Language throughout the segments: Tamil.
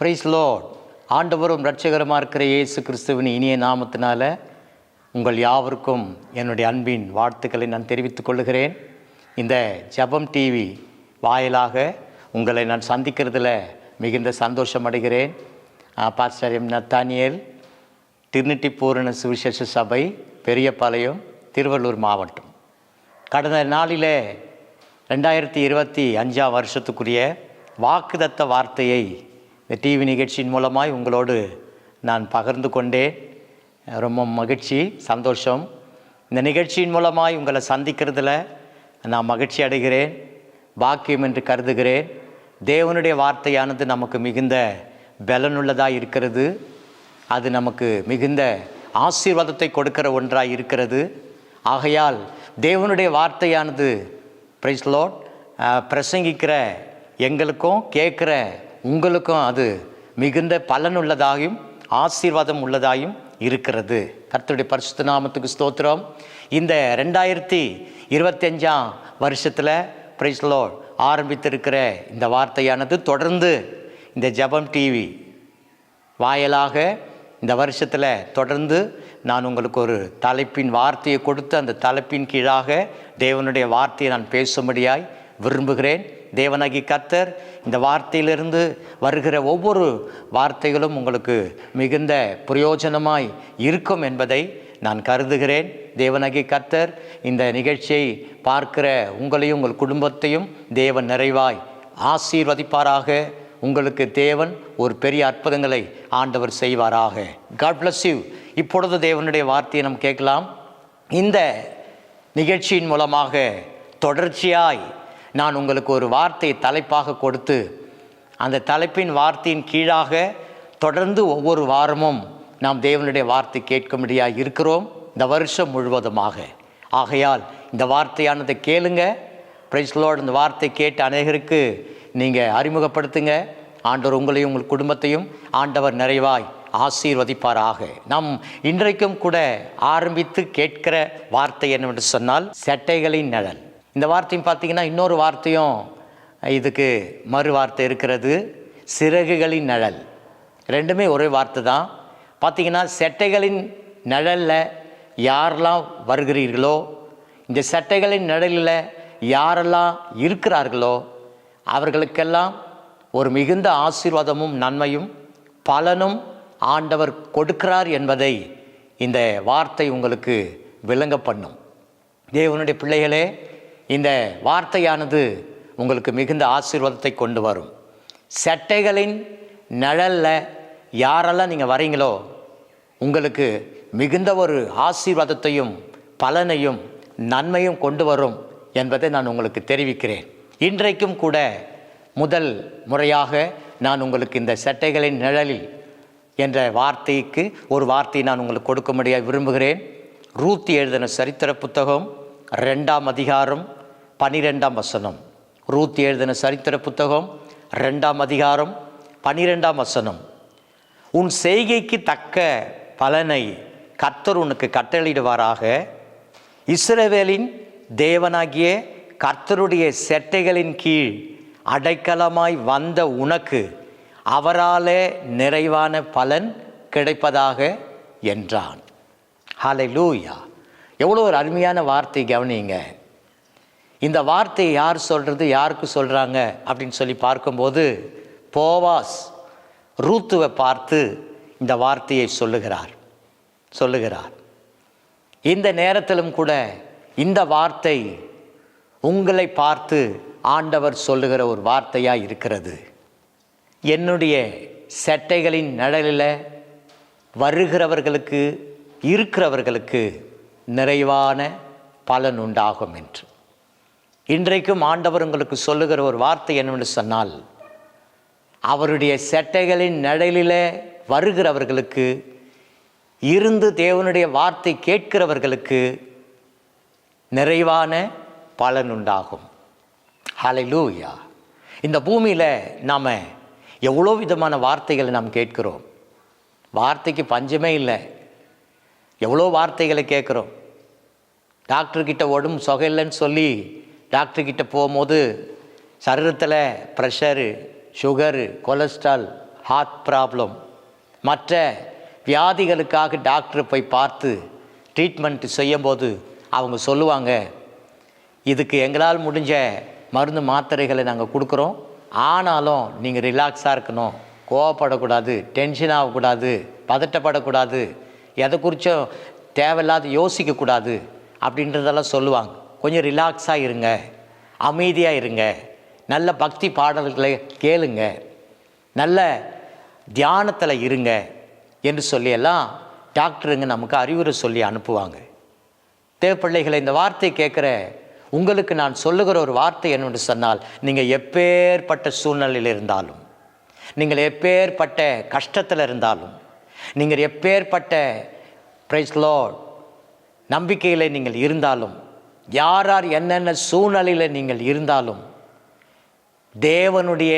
ப்ரைஸ் லோட் ஆண்டவரும் ரட்சகரமாக இருக்கிற இயேசு கிறிஸ்துவின் இனிய நாமத்தினால உங்கள் யாவருக்கும் என்னுடைய அன்பின் வாழ்த்துக்களை நான் தெரிவித்துக் கொள்கிறேன். இந்த ஜெபம் டிவி வாயிலாக உங்களை நான் சந்திக்கிறதுல மிகுந்த சந்தோஷம் அடைகிறேன். பாஸ்டர் எம் நத்தானியல் திருநெட்டி பூரண சுவிசேஷ சபை பெரியபாளையம் திருவள்ளூர் மாவட்டம். கடந்த நாளில் ரெண்டாயிரத்தி இருபத்தி அஞ்சாம் வருஷத்துக்குரிய வாக்குதத்த வார்த்தையை இந்த டிவி நிகழ்ச்சியின் மூலமாய் உங்களோடு நான் பகிர்ந்து கொண்டேன் ரொம்ப மகிழ்ச்சி சந்தோஷம். இந்த நிகழ்ச்சியின் மூலமாய் உங்களை சந்திக்கிறதுல நான் மகிழ்ச்சி அடைகிறேன் பாக்கியம் என்று கருதுகிறேன். தேவனுடைய வார்த்தையானது நமக்கு மிகுந்த பலனுள்ளதாக இருக்கிறது. அது நமக்கு மிகுந்த ஆசீர்வாதத்தை கொடுக்கிற ஒன்றாக இருக்கிறது. ஆகையால் தேவனுடைய வார்த்தையானது பிரைஸ்லோட் பிரசங்கிக்கிற எங்களுக்கும் கேட்குற உங்களுக்கும் அது மிகுந்த பலனுள்ளதாயும் ஆசீர்வாதம் உள்ளதாயும் இருக்கிறது. கர்த்தருடைய பரிசுத்த நாமத்துக்கு ஸ்தோத்திரம். இந்த ரெண்டாயிரத்தி இருபத்தஞ்சாம் வருஷத்தில் பிரைஸ்லோ ஆரம்பித்திருக்கிற இந்த வார்த்தையானது தொடர்ந்து இந்த ஜெபம் டிவி வாயிலாக இந்த வருஷத்தில் தொடர்ந்து நான் உங்களுக்கு ஒரு தலைப்பின் வார்த்தையை கொடுத்து அந்த தலைப்பின் கீழாக தேவனுடைய வார்த்தையை நான் பேசும்படியாய் விரும்புகிறேன். தேவனாகி கர்த்தர் இந்த வார்த்தையிலிருந்து வருகிற ஒவ்வொரு வார்த்தைகளும் உங்களுக்கு மிகுந்த பிரயோஜனமாய் இருக்கும் என்பதை நான் கருதுகிறேன். தேவனாகி கர்த்தர் இந்த நிகழ்ச்சியை பார்க்கிற உங்களையும் உங்கள் குடும்பத்தையும் தேவன் நிறைவாய் ஆசீர்வதிப்பாராக. உங்களுக்கு தேவன் ஒரு பெரிய அற்புதங்களை ஆண்டவர் செய்வாராக. காட் பிளஸ் யூ இப்பொழுது தேவனுடைய வார்த்தையை நாம் கேட்கலாம். இந்த நிகழ்ச்சியின் மூலமாக தொடர்ச்சியாய் நான் உங்களுக்கு ஒரு வார்த்தை தலைப்பாக கொடுத்து அந்த தலைப்பின் வார்த்தையின் கீழாக தொடர்ந்து ஒவ்வொரு வாரமும் நாம் தேவனுடைய வார்த்தை கேட்கும்படியாக இருக்கிறோம் இந்த வருஷம் முழுவதுமாக. ஆகையால் இந்த வார்த்தையானதை கேளுங்க. பிரைஸ்லோடு இந்த வார்த்தை கேட்டு அநேகருக்கு நீங்கள் அறிமுகப்படுத்துங்க. ஆண்டவர் உங்களையும் உங்கள் குடும்பத்தையும் ஆண்டவர் நிறைவாய் ஆசீர்வதிப்பாராக. நாம் இன்றைக்கும் கூட ஆரம்பித்து கேட்கிற வார்த்தை என்னவென்று சொன்னால் சட்டைகளின் நிழல். இந்த வார்த்தையும் பார்த்தீங்கன்னா இன்னொரு வார்த்தையும் இதுக்கு மறு வார்த்தை இருக்கிறது. சிறகுகளின் நிழல். ரெண்டுமே ஒரே வார்த்தை தான். பார்த்தீங்கன்னா செட்டைகளின் நிழலில் யாரெல்லாம் வருகிறீர்களோ இந்த செட்டைகளின் நிழலில் யாரெல்லாம் இருக்கிறார்களோ அவர்களுக்கெல்லாம் ஒரு மிகுந்த ஆசீர்வாதமும் நன்மையும் பலனும் ஆண்டவர் கொடுக்கிறார் என்பதை இந்த வார்த்தை உங்களுக்கு விளங்க பண்ணும். தேவனுடைய பிள்ளைகளே இந்த வார்த்தையானது உங்களுக்கு மிகுந்த ஆசீர்வாதத்தை கொண்டு வரும். சட்டைகளின் நிழலில் யாரெல்லாம் நீங்கள் வரீங்களோ உங்களுக்கு மிகுந்த ஒரு ஆசீர்வாதத்தையும் பலனையும் நன்மையும் கொண்டு வரும் என்பதை நான் உங்களுக்கு தெரிவிக்கிறேன். இன்றைக்கும் கூட முதல் முறையாக நான் உங்களுக்கு இந்த சட்டைகளின் நிழலில் என்ற வார்த்தைக்கு ஒரு வார்த்தையை நான் உங்களுக்கு கொடுக்க முடிய விரும்புகிறேன். ரூத்தி எழுதின சரித்திர புத்தகம் ரெண்டாம் அதிகாரம் பனிரெண்டாம் வசனம். ரூத் எழுதின சரித்திர புத்தகம் ரெண்டாம் அதிகாரம் பனிரெண்டாம் வசனம். உன் செய்கைக்கு தக்க பலனை கர்த்தர் உனக்கு கட்டளையிடுவாராக. இஸ்ரவேலின் தேவனாகிய கர்த்தருடைய செட்டைகளின் கீழ் அடைக்கலமாய் வந்த உனக்கு அவராலே நிறைவான பலன் கிடைப்பதாக என்றான். ஹலை லூயா எவ்வளோ ஒரு அருமையான வார்த்தை கவனிங்க இந்த வார்த்தையை யார் சொல்கிறது யாருக்கு சொல்கிறாங்க அப்படின்னு சொல்லி பார்க்கும்போது போவாஸ் ரூத்துவை பார்த்து இந்த வார்த்தையை சொல்லுகிறார் சொல்லுகிறார். இந்த நேரத்திலும் கூட இந்த வார்த்தை உங்களை பார்த்து ஆண்டவர் சொல்லுகிற ஒரு வார்த்தையாக இருக்கிறது. என்னுடைய சட்டைகளின் நிழலில் வருகிறவர்களுக்கு இருக்கிறவர்களுக்கு நிறைவான பலன் உண்டாகும் என்று. இன்றைக்கும் ஆண்டவர் உங்களுக்கு சொல்லுகிற ஒரு வார்த்தை என்னவென்று சொன்னால் அவருடைய செட்டைகளின் நிழலில் வருகிறவர்களுக்கு இருந்து தேவனுடைய வார்த்தை கேட்கிறவர்களுக்கு நிறைவான பலன் உண்டாகும். ஹalleluya இந்த பூமியில் நாம் எவ்வளோ விதமான வார்த்தைகளை நாம் கேட்கிறோம்? வார்த்தைக்கு பஞ்சமே இல்லை. எவ்வளோ வார்த்தைகளை கேட்குறோம்? டாக்டர்கிட்ட உடம்பு சொகையில்லைன்னு சொல்லி டாக்டர்கிட்ட போகும்போது சரீரத்தில் pressure sugar cholesterol heart problem மற்ற வியாதிகளுக்காக டாக்டரை போய் பார்த்து ட்ரீட்மெண்ட் செய்யும்போது அவங்க சொல்லுவாங்க இதுக்கு எங்களால் முடிஞ்ச மருந்து மாத்திரைகளை நாங்கள் கொடுக்குறோம். ஆனாலும் நீங்கள் ரிலாக்ஸாக இருக்கணும். கோவப்படக்கூடாது டென்ஷன் ஆகக்கூடாது பதட்டப்படக்கூடாது எதை குறித்தும் தேவையில்லாத யோசிக்கக்கூடாது அப்படின்றதெல்லாம் சொல்லுவாங்க. கொஞ்சம் ரிலாக்ஸாக இருங்க. அமைதியாக இருங்க. நல்ல பக்தி பாடல்களை கேளுங்க. நல்ல தியானத்தில் இருங்க என்று சொல்லியெல்லாம் டாக்டருங்க நமக்கு அறிவுரை சொல்லி அனுப்புவாங்க. தேவப்பிள்ளைகளை இந்த வார்த்தை கேட்குற உங்களுக்கு நான் சொல்லுகிற ஒரு வார்த்தை என்னென்று சொன்னால் நீங்கள் எப்பேற்பட்ட சூழ்நிலையில் இருந்தாலும் நீங்கள் எப்பேற்பட்ட கஷ்டத்தில் இருந்தாலும் நீங்கள் எப்பேற்பட்ட ப்ரைஸ்லோ நம்பிக்கையில் நீங்கள் இருந்தாலும் யார் யார் என்னென்ன சூழ்நிலையில் நீங்கள் இருந்தாலும் தேவனுடைய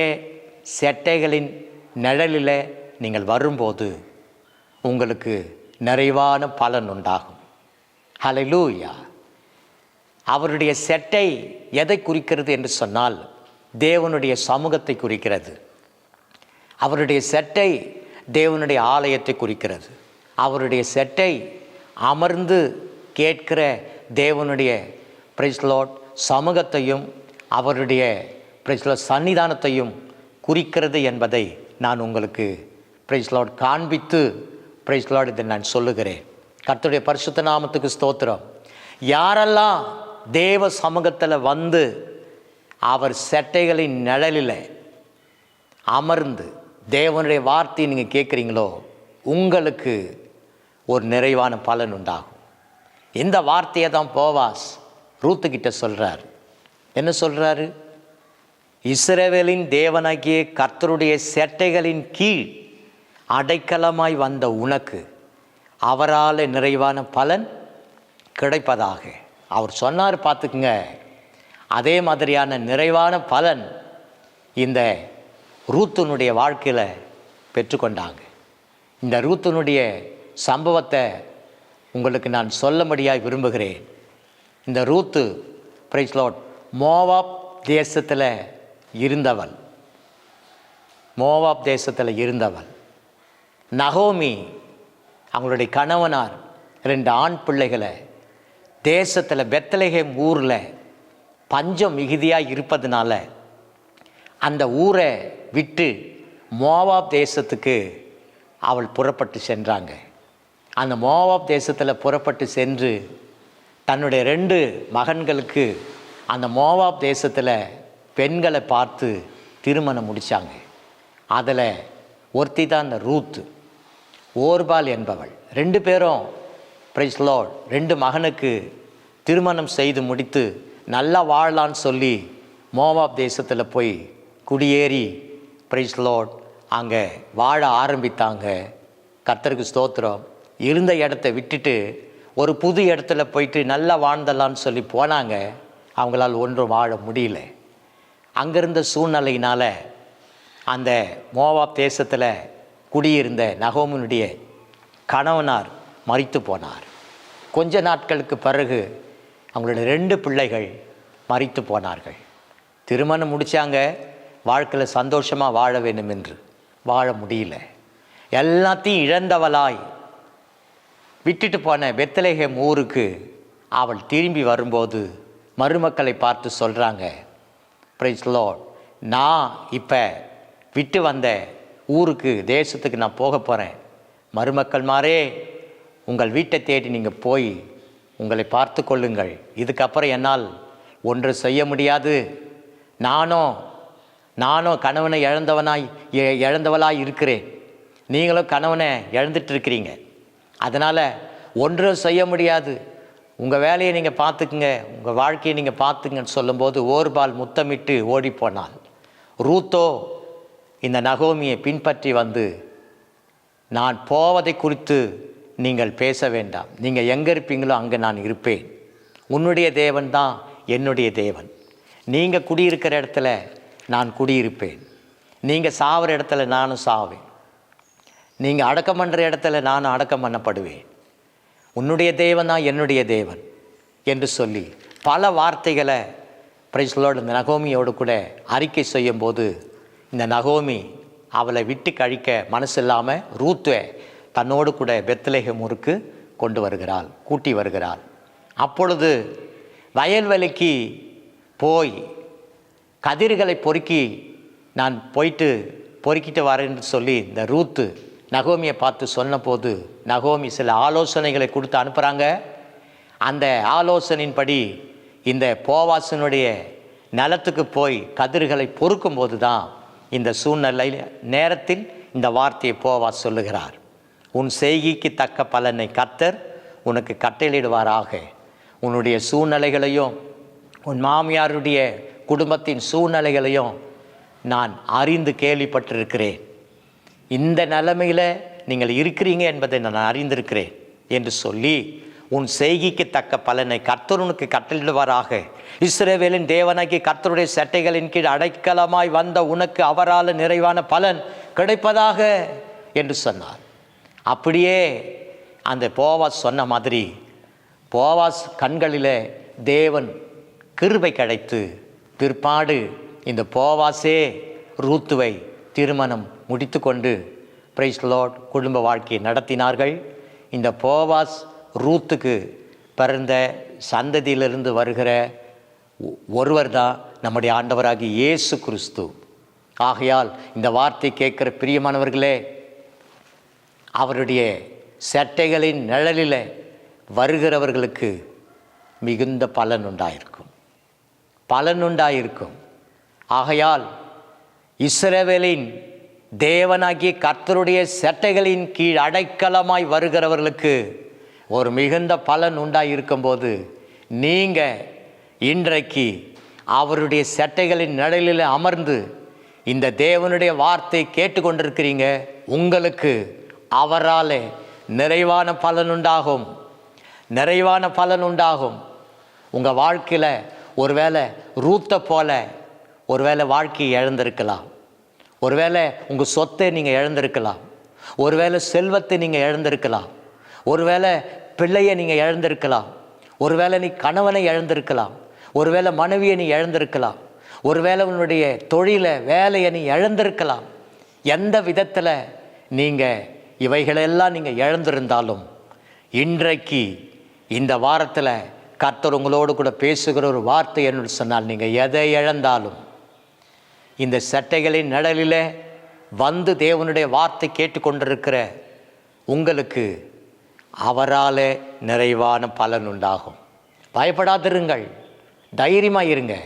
செட்டைகளின் நிழலில் நீங்கள் வரும்போது உங்களுக்கு நிறைவான பலன் உண்டாகும். ஹலலூயா அவருடைய செட்டை எதை குறிக்கிறது என்று சொன்னால் தேவனுடைய சமூகத்தை குறிக்கிறது. அவருடைய செட்டை தேவனுடைய ஆலயத்தை குறிக்கிறது. அவருடைய செட்டை அமர்ந்து கேட்கிற தேவனுடைய பிரைஸ்லோட் சமூகத்தையும் அவருடைய பிரைஸ்லோட் சன்னிதானத்தையும் குறிக்கிறது என்பதை நான் உங்களுக்கு பிரைஸ்லோட் காண்பித்து பிரைஸ்லோட் இதை நான் சொல்லுகிறேன். கர்த்தருடைய பரிசுத்த நாமத்துக்கு ஸ்தோத்திரம். யாரெல்லாம் தேவ சமூகத்தில் வந்து அவர் செட்டைகளின் நிழலில் அமர்ந்து தேவனுடைய வார்த்தையை நீங்கள் கேட்குறீங்களோ உங்களுக்கு ஒரு நிறைவான பலன் உண்டாகும். இந்த வார்த்தையை தான் போவாஸ். ரூத்துக்கிட்ட சொல்கிறார் என்ன சொல்கிறாரு இஸ்ரேவேலின் தேவனாகிய கர்த்தருடைய சேட்டைகளின் கீழ் அடைக்கலமாய் வந்த உனக்கு அவரால் நிறைவான பலன் கிடைப்பதாக. அவர் சொன்னார் பார்த்துக்குங்க. அதே மாதிரியான நிறைவான பலன் இந்த ரூத்துனுடைய வாழ்க்கையில் பெற்றுக்கொண்டாங்க. இந்த ரூத்துனுடைய சம்பவத்தை உங்களுக்கு நான் சொல்லும்படியாக விரும்புகிறேன். இந்த ரூத்து பிரைஸ்லோட் மோவாப் தேசத்தில் இருந்தவள். மோவாப் தேசத்தில் இருந்தவள். நகோமி அவங்களுடைய கணவனார் ரெண்டு ஆண் பிள்ளைகளை தேசத்தில் பெத்தலகேம் ஊரில் பஞ்சம் மிகுதியாக இருப்பதுனால அந்த ஊரை விட்டு மோவாப் தேசத்துக்கு அவள் புறப்பட்டு சென்றாங்க. அந்த மோவாப் தேசத்தில் புறப்பட்டு சென்று தன்னுடைய ரெண்டு மகன்களுக்கு அந்த மோவாப் தேசத்தில் பெண்களை பார்த்து திருமணம் முடித்தாங்க அதில் ஒருத்தி தான் அந்த ரூத்து ஓர்பால் என்பவள். ரெண்டு பேரும் பிரைஸ்லோட் ரெண்டு மகனுக்கு திருமணம் செய்து முடித்து நல்லா வாழலான்னு சொல்லி மோவாப் தேசத்தில் போய் குடியேறி பிரைஸ்லோட் அங்கே வாழ ஆரம்பித்தாங்க. கர்த்தருக்கு ஸ்தோத்திரம். இருந்த இடத்த விட்டுட்டு ஒரு புது இடத்துல போயிட்டு நல்லா வாழ்ந்தலான்னு சொல்லி போனாங்க அவங்களால் ஒன்றும் வாழ முடியல. அங்கிருந்த சூழ்நிலையினால் அந்த மோவாப் தேசத்தில் குடியிருந்த நகோமனுடைய கணவனார் மறித்து போனார். கொஞ்ச நாட்களுக்கு பிறகு அவங்களுடைய ரெண்டு பிள்ளைகள் மறித்து போனார்கள். திருமணம் முடித்தாங்க வாழ்க்கையில் சந்தோஷமாக வாழ வேண்டும் என்று வாழ முடியல. எல்லாத்தையும் இழந்தவளாய் விட்டுட்டு போன வெத்தலேகம் ஊருக்கு அவள் திரும்பி வரும்போது மருமக்களை பார்த்து சொல்கிறாங்க பிரைஸ் லோட் நான் இப்போ விட்டு வந்த ஊருக்கு தேசத்துக்கு நான் போக போகிறேன் மருமக்கள் மாறே உங்கள் வீட்டை தேடி நீங்கள் போய் உங்களை பார்த்து கொள்ளுங்கள். இதுக்கப்புறம் என்னால் ஒன்று செய்ய முடியாது. நானும் நானும் கணவனை இழந்தவனாய் இழந்தவளாய் இருக்கிறேன். நீங்களும் கணவனை இழந்துட்டு இருக்கிறீங்க. அதனால் ஒன்றும் செய்ய முடியாது. உங்கள் வேலையை நீங்கள் பார்த்துக்குங்க. உங்கள் வாழ்க்கையை நீங்கள் பார்த்துங்கன்னு சொல்லும்போது ஓர்பால் முத்தமிட்டு ஓடிப்போனாள் ரூத்தோ இந்த நகோமியை பின்பற்றி வந்து நான் போவதை குறித்து நீங்கள் பேச வேண்டாம். நீங்கள் எங்கே இருப்பீங்களோ அங்கே நான் இருப்பேன். உன்னுடைய தேவன் தான் என்னுடைய தேவன். நீங்கள் குடியிருக்கிற இடத்துல நான் குடியிருப்பேன். நீங்கள் சாகிற இடத்துல நானும் சாவேன். நீங்கள் அடக்கம் பண்ணுற இடத்துல நான் அடக்கம் பண்ணப்படுவேன். உன்னுடைய தேவன் தான் என்னுடைய தேவன் என்று சொல்லி பல வார்த்தைகளை பிரைஸ்லோடு இந்த நகோமியோடு கூட அறிக்கை செய்யும்போது இந்த நகோமி அவளை விட்டு கழிக்க மனசு இல்லாமல் ரூத்துவை தன்னோடு கூட பெத்லஹேம் கொண்டு வருகிறாள் கூட்டி வருகிறாள். அப்பொழுது வயல்வெளிக்கு போய் கதிர்களை பொறுக்கி நான் போயிட்டு பொறுக்கிட்டு வரேன்னு சொல்லி இந்த ரூத்து நகோமியை பார்த்து சொன்னபோது நகோமி சில ஆலோசனைகளை கொடுத்து அனுப்புகிறாங்க அந்த ஆலோசனையின்படி இந்த போவாசனுடைய நிலத்துக்கு போய் கதிர்களை பொறுக்கும்போது தான் இந்த சூழ்நிலை நேரத்தில் இந்த வார்த்தையை போவா சொல்லுகிறார். உன் செய்கிக்கு தக்க பலனை கத்தர் உனக்கு கட்டளையிடுவாராக. உன்னுடைய சூழ்நிலைகளையும் உன் மாமியாருடைய குடும்பத்தின் சூழ்நிலைகளையும் நான் அறிந்து கேள்விப்பட்டிருக்கிறேன். இந்த நிலைமையில் நீங்கள் இருக்கிறீங்க என்பதை நான் அறிந்திருக்கிறேன் என்று சொல்லி உன் செய்கிக்கு தக்க பலனை கர்த்தருனுக்கு கட்டளிடுவாராக இஸ்ரேவேலின் தேவனாகி கர்த்தருடைய சட்டைகளின் கீழ் அடைக்கலமாய் வந்த உனக்கு அவரால் நிறைவான பலன் கிடைப்பதாக என்று சொன்னார். அப்படியே அந்த போவாஸ் சொன்ன மாதிரி போவாஸ் கண்களில் தேவன் கிருபை கிடைத்து பிற்பாடு இந்த போவாசே ரூத்துவை திருமணம் முடித்துக்கொண்டு பிரைஸ் லார்ட் குடும்ப வாழ்க்கையை நடத்தினார்கள். இந்த போவாஸ் ரூத்துக்கு பிறந்த சந்ததியிலிருந்து வருகிற ஒருவர் தான் நம்முடைய ஆண்டவராகி இயேசு கிறிஸ்து. ஆகையால் இந்த வார்த்தை கேட்கிற பிரியமானவர்களே அவருடைய சட்டைகளின் நிழலில் வருகிறவர்களுக்கு மிகுந்த பலன் உண்டாயிருக்கும். பலன் உண்டாயிருக்கும். ஆகையால் இஸ்ரவேலின் தேவனாகிய கர்த்தருடைய சட்டைகளின் கீழ் அடைக்கலமாய் வருகிறவர்களுக்கு ஒரு மிகுந்த பலன் உண்டாக இருக்கும்போது நீங்கள் இன்றைக்கு அவருடைய சட்டைகளின் நிழலில் அமர்ந்து இந்த தேவனுடைய வார்த்தை கேட்டுக்கொண்டிருக்கிறீங்க. உங்களுக்கு அவரால் நிறைவான பலன் உண்டாகும். நிறைவான பலன் உண்டாகும். உங்கள் வாழ்க்கையில் ஒருவேளை ரூத்தை போல ஒருவேளை வாழ்க்கையை இழந்திருக்கலாம். ஒருவேளை உங்கள் சொத்தை நீங்கள் இழந்திருக்கலாம். ஒருவேளை செல்வத்தை நீங்கள் இழந்திருக்கலாம். ஒருவேளை பிள்ளையை நீங்கள் இழந்திருக்கலாம். ஒருவேளை நீ கணவனை இழந்திருக்கலாம். ஒருவேளை மனைவியை நீ இழந்திருக்கலாம். ஒருவேளை உன்னுடைய தொழிலை வேலையை நீ இழந்திருக்கலாம். எந்த விதத்தில் நீங்கள் இவைகளெல்லாம் நீங்கள் இழந்திருந்தாலும் இன்றைக்கு இந்த வாரத்தில் கர்த்தர் உங்களோடு கூட பேசுகிற ஒரு வார்த்தை என்று சொன்னால் நீங்கள் எதை இழந்தாலும் இந்த சட்டைகளின் நிழலில் வந்து தேவனுடைய வார்த்தை கேட்டுக்கொண்டிருக்கிற உங்களுக்கு அவரால் நிறைவான பலன் உண்டாகும். பயப்படாதிருங்கள். தைரியமாக இருங்க.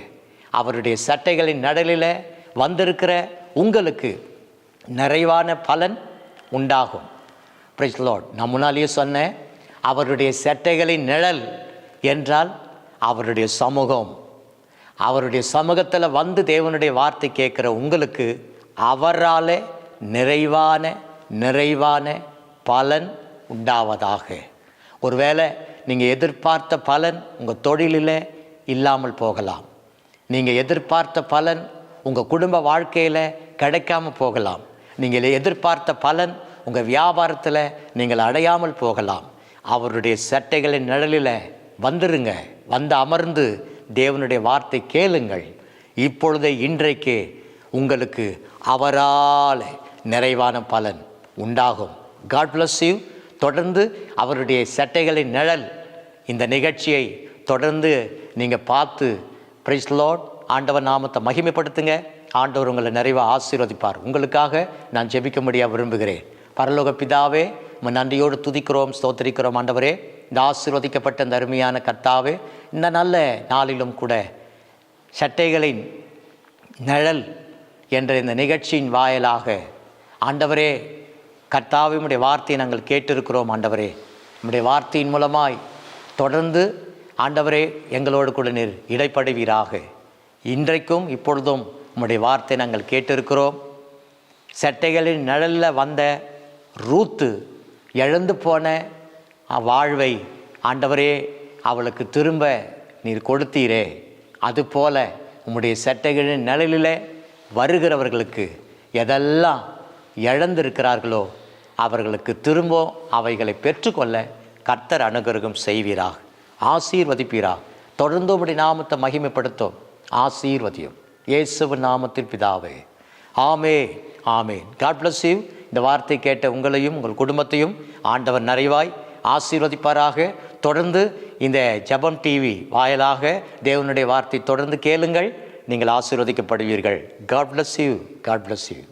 அவருடைய சட்டைகளின் நிழலில் வந்திருக்கிற உங்களுக்கு நிறைவான பலன் உண்டாகும். பிரைஸ் லார்ட் நான் முன்னாலேயே சொன்னேன் அவருடைய சட்டைகளின் நிழல் என்றால் அவருடைய சமூகம். அவருடைய சமூகத்தில் வந்து தேவனுடைய வார்த்தை கேட்குற உங்களுக்கு அவரால் நிறைவான நிறைவான பலன் உண்டாவதாக. ஒருவேளை நீங்கள் எதிர்பார்த்த பலன் உங்கள் தொழிலில் இல்லாமல் போகலாம். நீங்கள் எதிர்பார்த்த பலன் உங்கள் குடும்ப வாழ்க்கையில் கிடைக்காம போகலாம். நீங்கள் எதிர்பார்த்த பலன் உங்கள் வியாபாரத்தில் நீங்கள் அடையாமல் போகலாம். அவருடைய சட்டைகளின் நிழலில் வந்துருங்க. வந்து அமர்ந்து தேவனுடைய வார்த்தை கேளுங்கள். இப்பொழுதே இன்றைக்கே உங்களுக்கு அவரால் நிறைவான பலன் உண்டாகும். காட் பிளஸ் யூ தொடர்ந்து அவருடைய சட்டைகளின் நிழல் இந்த நிகழ்ச்சியை தொடர்ந்து நீங்கள் பார்த்து பிரைஸ் லார்ட் ஆண்டவர் நாமத்தை மகிமைப்படுத்துங்க. ஆண்டவர் உங்களை நிறைவாக ஆசீர்வதிப்பார். உங்களுக்காக நான் ஜெபிக்க முடிய விரும்புகிறேன். பரலோக பிதாவே உம்மை நன்றியோடு துதிக்கிறோம் ஸ்தோத்திரிக்கிறோம் ஆண்டவரே. இந்த ஆசீர்வதிக்கப்பட்ட இந்த அருமையான கர்த்தாவே இந்த நல்ல நாளிலும் கூட சட்டைகளின் நிழல் என்ற இந்த நிகழ்ச்சியின் வாயிலாக ஆண்டவரே கர்த்தாவே உடைய வார்த்தையை நாங்கள் கேட்டிருக்கிறோம் ஆண்டவரே. நம்முடைய வார்த்தையின் மூலமாய் தொடர்ந்து ஆண்டவரே எங்களோடு கூட நீர் இடைப்படுவீராக. இன்றைக்கும் இப்பொழுதும் உம்முடைய வார்த்தை நாங்கள் கேட்டிருக்கிறோம். சட்டைகளின் நிழலில் வந்த ரூத்து எழுந்து போன வாழ்வை ஆண்டவரே அவளுக்கு திரும்ப நீர் கொடுத்தீரே. அதுபோல உம்முடைய சட்டைகளின் நிழலில் வருகிறவர்களுக்கு எதெல்லாம் இழந்திருக்கிறார்களோ அவர்களுக்கு திரும்பவும் அவைகளை பெற்றுக்கொள்ள கர்த்தர் அனுகிரகம் செய்வீராக. ஆசீர்வதிப்பீராக. தொடர்ந்து உம்முடைய நாமத்தை மகிமைப்படுத்தும். ஆசீர்வதியும். இயேசுவின் நாமத்தில் பிதாவே. ஆமே ஆமேன் காட் பிளஸ் யூ இந்த வார்த்தை கேட்ட உங்களையும் உங்கள் குடும்பத்தையும் ஆண்டவர் நிறைவாய் ஆசீர்வதிப்பாராக. தொடர்ந்து இந்த ஜெபம் டிவி வாயிலாக தேவனுடைய வார்த்தை தொடர்ந்து கேளுங்கள். நீங்கள் ஆசீர்வதிக்கப்படுவீர்கள். God bless you God bless you